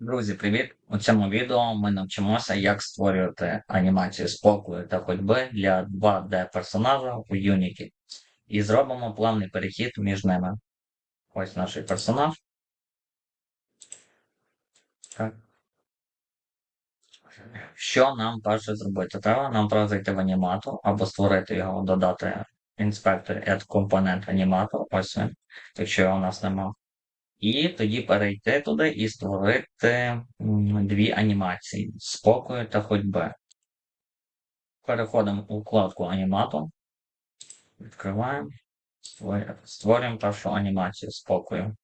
Друзі, привіт! У цьому відео ми навчимося, як створювати анімацію спокою та ходьби для 2D персонажа у Unity. І зробимо плавний перехід між ними. Ось наш персонаж. Так. Що нам перше зробити? Треба нам треба зайти в аніматор або створити його, додати інспектор Add Component Animator. Ось він, якщо його у нас немає. І тоді перейти туди і створити дві анімації спокою та ходьби. Переходимо у вкладку аніматор. Відкриваємо. Створюємо- першу анімацію спокою.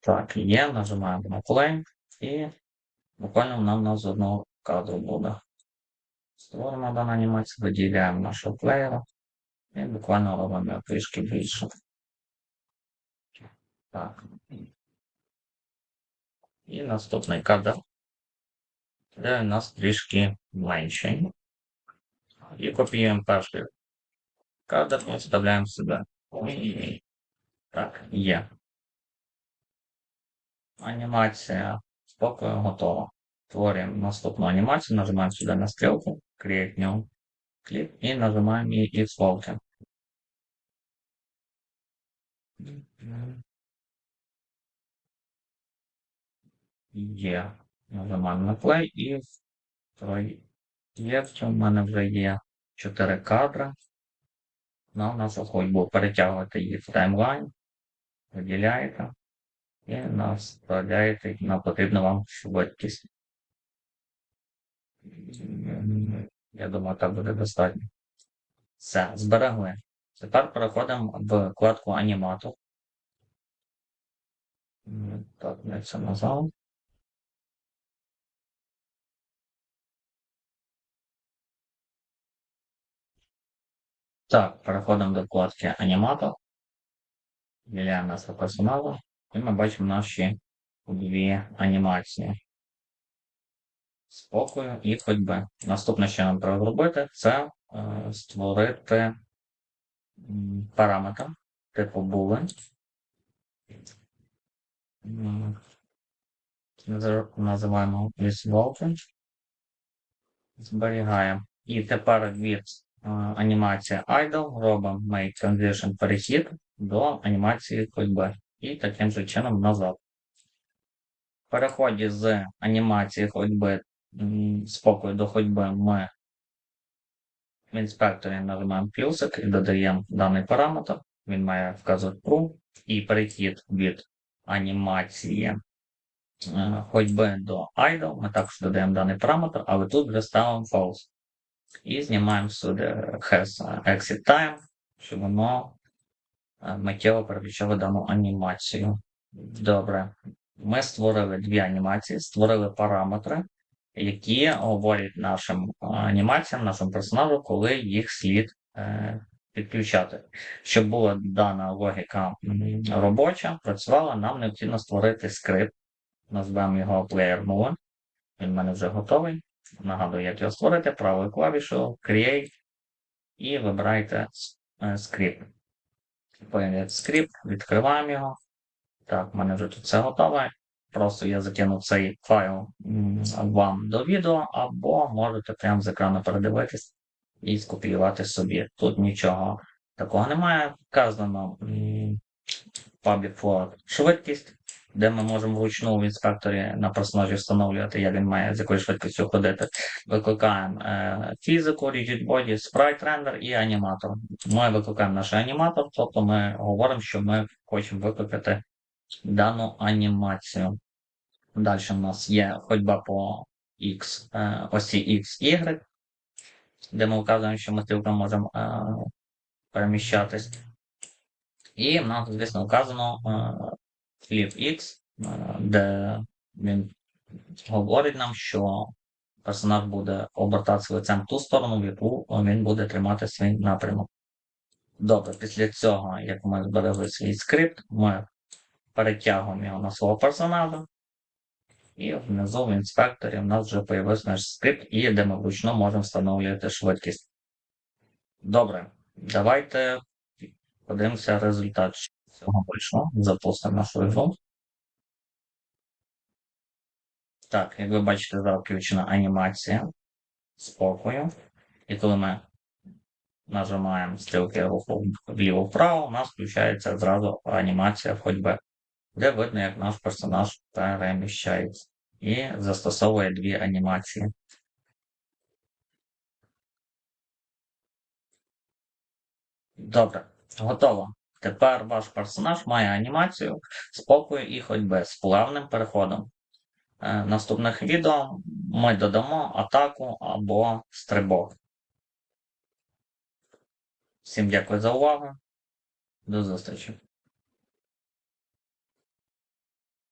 Так, є, нажимаємо на play і буквально нам на з одного кадру буде. Створимо дану анімацію, виділяємо нашого плеєра і буквально робимо трішки більше. Так. І наступний кадр. Де у нас трішки менший. І копіюємо перший кадр і вставляємо сюди. Так, є. Анімація спокою готова. Створюємо наступну анімацію, нажимаємо сюди на стрілку, Create New Clip і нажимаємо її Xvolve. Є. Нажимаємо на play і в проєкті у мене вже є 4 кадри. На нашу ходьбу перетягувати її в таймлайн, виділяєте і наставляєте на потрібну вам швидкість. Я думаю, так буде достатньо. Все, зберегли. Тепер переходимо в вкладку аніматор. Так, я це назвав. Так, переходимо до вкладки аніматор. Виділяємо нашого персонажа. І ми бачимо наші дві анімації. Спокою і ходьби. Наступне, що нам треба зробити, це е, створити параметр типу назив- Називаємо with Зберігаємо. І тепер від е, анімації idle робимо make transition перехід до анімації ходьби. І таким же чином назад. В переході з анімації ходьби спокою до ходьби ми в інспекторі нажимаємо плюсик і додаємо даний параметр. Він має вказувати true. І перехід від анімації е, ходьби до idle. Ми також додаємо даний параметр, але тут вже ставимо false. І знімаємо сюди has exit time, щоб воно е, миттєво переключало дану анімацію. Добре. Ми створили дві анімації, створили параметри, які говорять нашим анімаціям, нашому персонажу, коли їх слід е, підключати. Щоб була дана логіка робоча, працювала, нам необхідно створити скрипт. Назвемо його Player 0. Він в мене вже готовий. Нагадую, як його створити, правою клавішою Create і вибирайте е, скрипт. Скрипт, відкриваємо його. Так, в мене вже тут все готове. Просто я закину цей файл вам до відео, або можете прямо з екрану передивитись і скопіювати собі. Тут нічого такого немає. Вказано public float швидкість, де ми можемо вручну в інспекторі на персонажі встановлювати, як він має з якою швидкістю ходити. Викликаємо е, фізику, rigid body, sprite render і аніматор. Ми викликаємо наш аніматор, тобто ми говоримо, що ми хочемо викликати дану анімацію. Далі у нас є ходьба по X, осі X, Y, де ми вказуємо, що ми стрілками можемо е, переміщатись. І в нас, звісно, вказано е, X, е, де він говорить нам, що персонаж буде обертатися лицем в ту сторону, в яку він буде тримати свій напрямок. Добре, після цього, як ми зберегли свій скрипт, ми перетягуємо його на свого персонажа. І внизу в інспекторі в нас вже з'явився наш скрипт, і де ми вручну можемо встановлювати швидкість. Добре, давайте подивимося результат. Цього вийшло. Запустимо нашу ігру. Так, як ви бачите, зараз включена анімація спокою. І коли ми нажимаємо стрілки руху вліво-вправо, у нас включається зразу анімація ходьби, де видно, як наш персонаж переміщається. І застосовує дві анімації. Добре, готово. Тепер ваш персонаж має анімацію спокою і ходьби з плавним переходом. Е, наступних відео ми додамо атаку або стрибок. Всім дякую за увагу. До зустрічі.